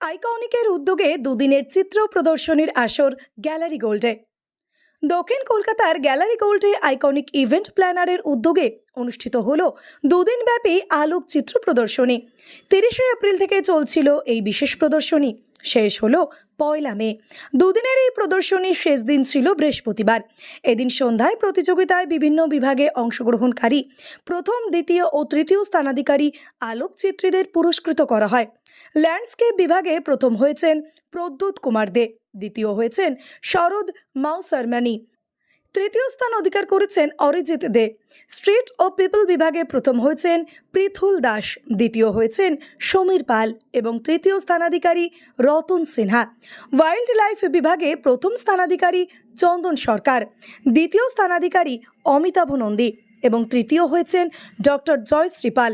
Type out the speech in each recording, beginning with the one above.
আইকনিকের উদ্যোগে দুদিনের চিত্র প্রদর্শনীর আসর গ্যালারি গোল্ডে। দক্ষিণ কলকাতার গ্যালারি গোল্ডে আইকনিক ইভেন্ট প্ল্যানারের উদ্যোগে অনুষ্ঠিত হল দুদিনব্যাপী আলোক চিত্র প্রদর্শনী। তিরিশে এপ্রিল থেকে চলছিল এই বিশেষ প্রদর্শনী। শেষ হলো পয়লা মে। দুদিনের এই প্রদর্শনীর শেষ দিন ছিল বৃহস্পতিবার। এদিন সন্ধ্যায় প্রতিযোগিতায় বিভিন্ন বিভাগে অংশগ্রহণকারী প্রথম, দ্বিতীয় ও তৃতীয় স্থানাধিকারী আলোকচিত্রীদের পুরস্কৃত করা হয়। ল্যান্ডস্কেপ বিভাগে প্রথম হয়েছেন প্রদ্যুৎ কুমার দে, দ্বিতীয় হয়েছেন শরদ মাউসারমানি। তৃতীয় স্থান অধিকার করেছেন অরিজিৎ দে। স্ট্রিট ও পিপল বিভাগে প্রথম হয়েছেন পৃথুল দাস, দ্বিতীয় হয়েছেন সমীর পাল এবং তৃতীয় স্থানাধিকারী রতন সিনহা। ওয়াইল্ড লাইফ বিভাগে প্রথম স্থানাধিকারী চন্দন সরকার, দ্বিতীয় স্থানাধিকারী অমিতাভ নন্দী এবং তৃতীয় হয়েছেন ডক্টর জয় শ্রীপাল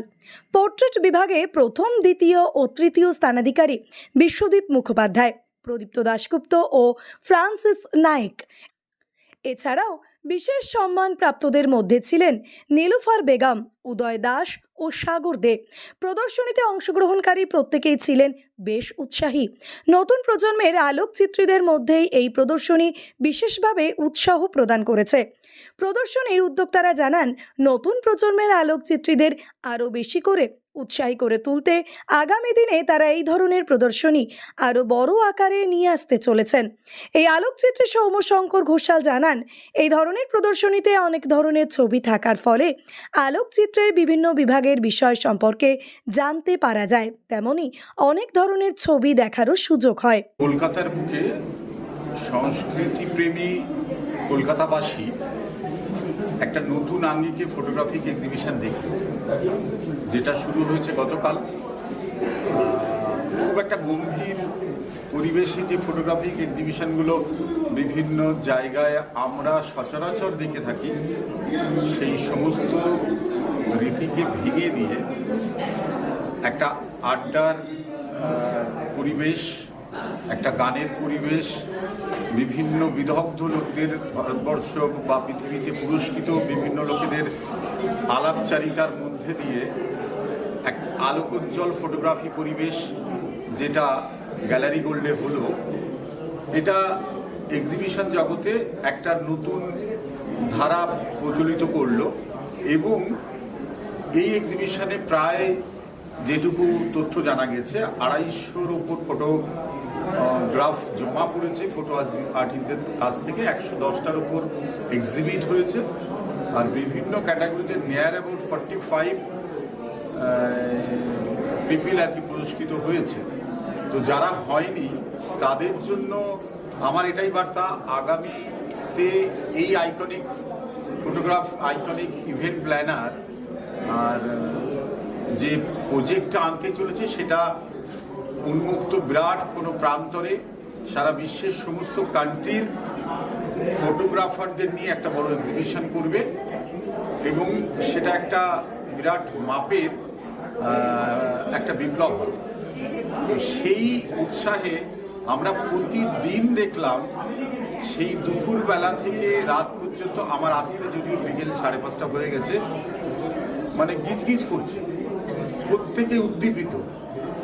পোর্ট্রেট বিভাগে প্রথম, দ্বিতীয় ও তৃতীয় স্থানাধিকারী বিশ্বদীপ মুখোপাধ্যায়, প্রদীপ্ত দাশগুপ্ত ও ফ্রান্সিস নায়েক। এছাড়াও বিশেষ সম্মান প্রাপ্তদের মধ্যে ছিলেন নীলুফার বেগম, উদয় দাস ও সাগর দে। প্রদর্শনীতে অংশগ্রহণকারী প্রত্যেকেই ছিলেন বেশ উৎসাহী। নতুন প্রজন্মের আলোকচিত্রীদের মধ্যেই এই প্রদর্শনী বিশেষভাবে উৎসাহ প্রদান করেছে। প্রদর্শনীর উদ্যোক্তারা জানান, নতুন প্রজন্মের আলোকচিত্রীদের আরও বেশি করে উৎসাহী করে তুলতে আগামী দিনে তারা এই ধরনের প্রদর্শনী আরও বড় আকারে নিয়ে আসতে চলেছেন। এই আলোকচিত্রী সৌম্যশঙ্কর ঘোষাল জানান, এই ধরনের প্রদর্শনীতে অনেক ধরনের ছবি থাকার ফলে আলোকচিত্রের বিভিন্ন বিভাগের বিষয় সম্পর্কে জানতে পারা যায়। তেমনি অনেক ধরনের ছবি দেখারও সুযোগ হয়। কলকাতার বুকে সংস্কৃতি প্রেমী কলকাতাবাসী একটা নতুন আঙ্গিকে ফটোগ্রাফিক এক্সিবিশন দেখি। যেটা শুরু হয়েছে গতকাল। খুব একটা গম্ভীর পরিবেশে যে ফটোগ্রাফিক এক্সিবিশনগুলো বিভিন্ন জায়গায় আমরা সচরাচর দেখে থাকি, সেই সমস্ত রীতিকে ভেঙে দিয়ে একটা আড্ডার পরিবেশ, একটা গানের পরিবেশ বিভিন্ন বিদগ্ধ লোকদের ভারতবর্ষ বা পৃথিবীতে পুরস্কৃত বিভিন্ন লোকেদের আলাপচারিতার মধ্যে দিয়ে এক আলোকোজ্জ্বল ফটোগ্রাফি পরিবেশ যেটা গ্যালারি গোল্ডে হলো, এটা এক্সিবিশন জগতে একটা নতুন ধারা প্রচলিত করল এবং এই এক্সিবিশনে প্রায় যেটুকু তথ্য জানা গেছে, আড়াইশোর ওপর ফটোগ্রাফ জমা পড়েছে ফটো আর্টিস্টদের কাছ থেকে একশো দশটার ওপর এক্সিবিট হয়েছে। আর বিভিন্ন ক্যাটাগরিতে near about forty five people আর কি পুরস্কৃত হয়েছে। তো যারা হয়নি, তাদের জন্য আমার এটাই বার্তা, আগামীতে এই iconic photograph iconic event planner আর যে প্রজেক্টটা আনতে চলেছে, সেটা উন্মুক্ত বিরাট কোনো প্রান্তরে সারা বিশ্বের সমস্ত কান্ট্রির ফটোগ্রাফারদের নিয়ে একটা বড় এক্সিবিশন করবে এবং সেটা একটা বিরাট মাপের একটা বিপ্লব হবে। তো সেই উৎসাহে আমরা প্রতিদিন দেখলাম সেই দুপুরবেলা থেকে রাত পর্যন্ত আমার আসতে যদিও বিকেল সাড়ে পাঁচটা হয়ে গেছে মানে গিজগিজ করছে, প্রত্যেকে উদ্দীপিত।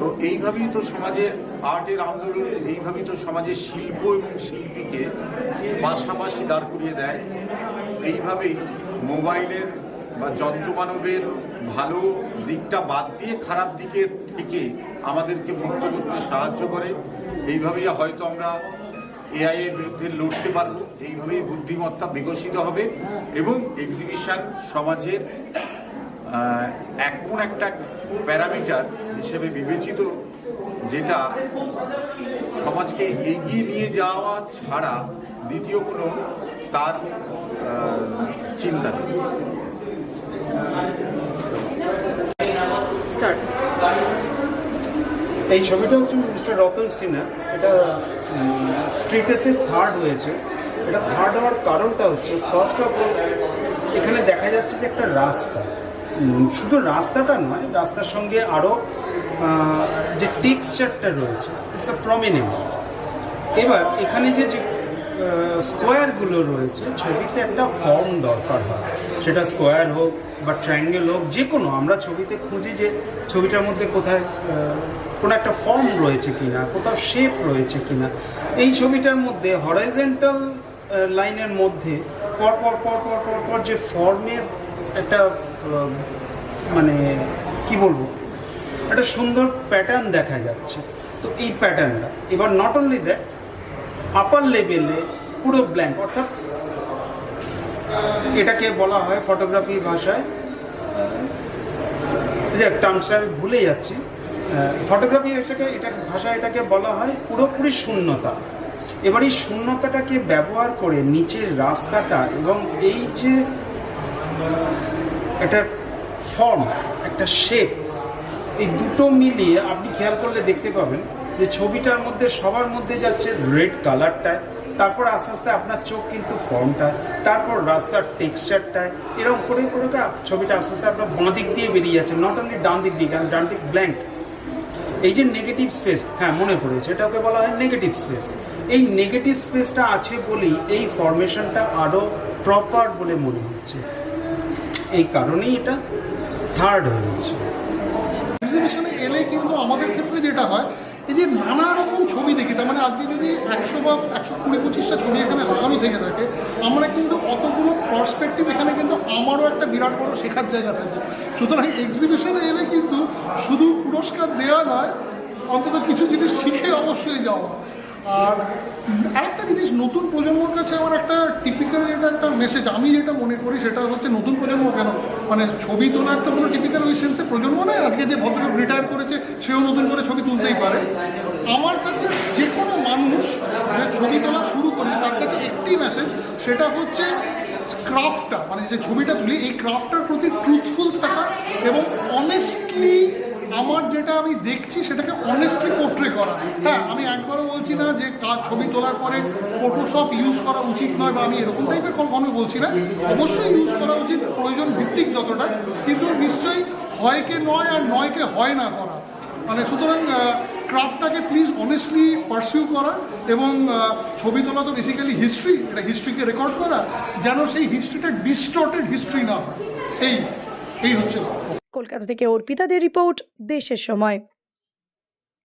তো এইভাবেই তো সমাজে আর্টের আন্দোলন, এইভাবেই তো সমাজে শিল্প এবং শিল্পীকে পাশাপাশি দাঁড় করিয়ে দেয়। এইভাবেই মোবাইলের বা যন্ত্রমানবের ভালো দিকটা বাদ দিয়ে খারাপ দিকে থেকে আমাদেরকে মুক্ত করতে সাহায্য করে। এইভাবেই হয়তো আমরা এআই এর বিরুদ্ধে লড়তে পারব। এইভাবেই বুদ্ধিমত্তা বিকশিত হবে এবং এক্সিবিশন সমাজের এমন একটা প্যারামিটার হিসেবে বিবেচিত যেটা সমাজকে এগিয়ে নিয়ে যাওয়া ছাড়া দ্বিতীয় কোনো তার চিন্তা নেই। স্টার্ট। এই ছবিটা হচ্ছে মিস্টার রতন সিনহা। এটা স্ট্রিটেতে থার্ড হয়েছে। এটা থার্ড হওয়ার কারণটা হচ্ছে ফার্স্ট অফ অল এখানে দেখা যাচ্ছে যে একটা রাস্তা। শুধু রাস্তাটা নয়, রাস্তার সঙ্গে আরও যে টেক্সচারটা রয়েছে ইটস আ প্রমিনেন্ট এবার এখানে যে স্কোয়ারগুলো রয়েছে, ছবিতে একটা ফর্ম দরকার হয়। সেটা স্কোয়ার হোক বা ট্রায়াঙ্গেল হোক যে কোনো আমরা ছবিতে খুঁজি যে ছবিটার মধ্যে কোথায় কোনো একটা ফর্ম রয়েছে কিনা, কোথাও শেপ রয়েছে কিনা। এই ছবিটার মধ্যে হরাইজেন্টাল লাইনের মধ্যে পর পর পর পর পর পর যে ফর্মের একটা মানে কি বলব? একটা সুন্দর প্যাটার্ন দেখা যাচ্ছে। তো এই প্যাটার্নটা এবার নট অনলি দ্যাট আপার লেভেলে পুরো ব্ল্যাঙ্ক অর্থাৎ এটাকে বলা হয় ফটোগ্রাফি ভাষায় যে টার্মসটা আমি ভুলে যাচ্ছি ফটোগ্রাফি এটাকে, এটা ভাষায় এটাকে বলা হয় পুরোপুরি শূন্যতা। এবার এই শূন্যতাটাকে ব্যবহার করে নিচের রাস্তাটা এবং এই যে একটা ফর্ম একটা শেপ এই দুটো মিলিয়ে আপনি খেয়াল করলে দেখতে পাবেন যে ছবিটার মধ্যে, সবার মধ্যে যাচ্ছে রেড কালারটায় তারপর আস্তে আস্তে আপনার চোখ কিন্তু ফর্মটায় তারপর রাস্তার টেক্সচারটায় এরকম করে করে ছবিটা আস্তে আস্তে আপনার বাঁ দিক দিয়ে বেরিয়ে যাচ্ছে নট অনলি ডান দিক দিয়ে, কারণ ডান দিক ব্ল্যাঙ্ক এই যে নেগেটিভ স্পেস হ্যাঁ মনে পড়েছে, এটাকে বলা হয় নেগেটিভ স্পেস এই নেগেটিভ স্পেসটা আছে বলেই এই ফরমেশনটা আরও প্রপার বলে মনে হচ্ছে। এই কারণেই এটা থার্ড হয়েছে এক্সিবিশনে এলে কিন্তু আমাদের ক্ষেত্রে যেটা হয়, এই যে নানা রকম ছবি দেখি, তার মানে আজকে যদি একশো বা একশো কুড়ি পঁচিশটা ছবি এখানে লাগানো থেকে থাকে, আমরা কিন্তু অতগুলো পার্সপেক্টিভ এখানে কিন্তু আমারও একটা বিরাট বড় শেখার জায়গা থাকে। সুতরাং এক্সিবিশনে এলে কিন্তু শুধু পুরস্কার দেওয়া নয়, অন্তত কিছু জিনিস শিখে অবশ্যই যাওয়া। আর আরেকটা জিনিস নতুন প্রজন্মর কাছে আমার একটা টিপিক্যাল যেটা একটা মেসেজ আমি যেটা মনে করি সেটা হচ্ছে নতুন প্রজন্ম কেন? মানে ছবি তোলার তো কোনো টিপিক্যাল ওই সেন্সে প্রজন্ম নয়, আজকে যে ভদ্রলোক রিটায়ার করেছে, সেও নতুন করে ছবি তুলতেই পারে। আমার কাছে যে কোনো মানুষ যে ছবি তোলা শুরু করে তার কাছে একটি মেসেজ সেটা হচ্ছে ক্রাফটটা মানে যে ছবিটা তুলি, এই ক্রাফটার প্রতি ট্রুথফুল থাকা এবং অনেস্টলি আমার যেটা আমি দেখছি সেটাকে অনেস্টলি পোর্ট্রে করা। হ্যাঁ আমি একবারও বলছি না যে কাজ ছবি তোলার পরে ফটোশপ ইউজ করা উচিত নয় বা আমি এরকম টাইপের কখনো বলছি না। অবশ্যই ইউজ করা উচিত, প্রয়োজন ভিত্তিক যতটা, কিন্তু নিশ্চয়ই হয়কে নয় আর নয়কে হয় না করা। মানে সুতরাং ক্রাফটটাকে প্লিজ অনেস্টলি পারসিউ করা এবং ছবি তোলা তো বেসিক্যালি হিস্ট্রি এটা হিস্ট্রিকে রেকর্ড করা, যেন সেই হিস্ট্রিটা ডিস্টর্টেড হিস্ট্রি না হয়। এই এই হচ্ছে। কলকাতা থেকে অর্পিতাদের রিপোর্ট দেশের সময়।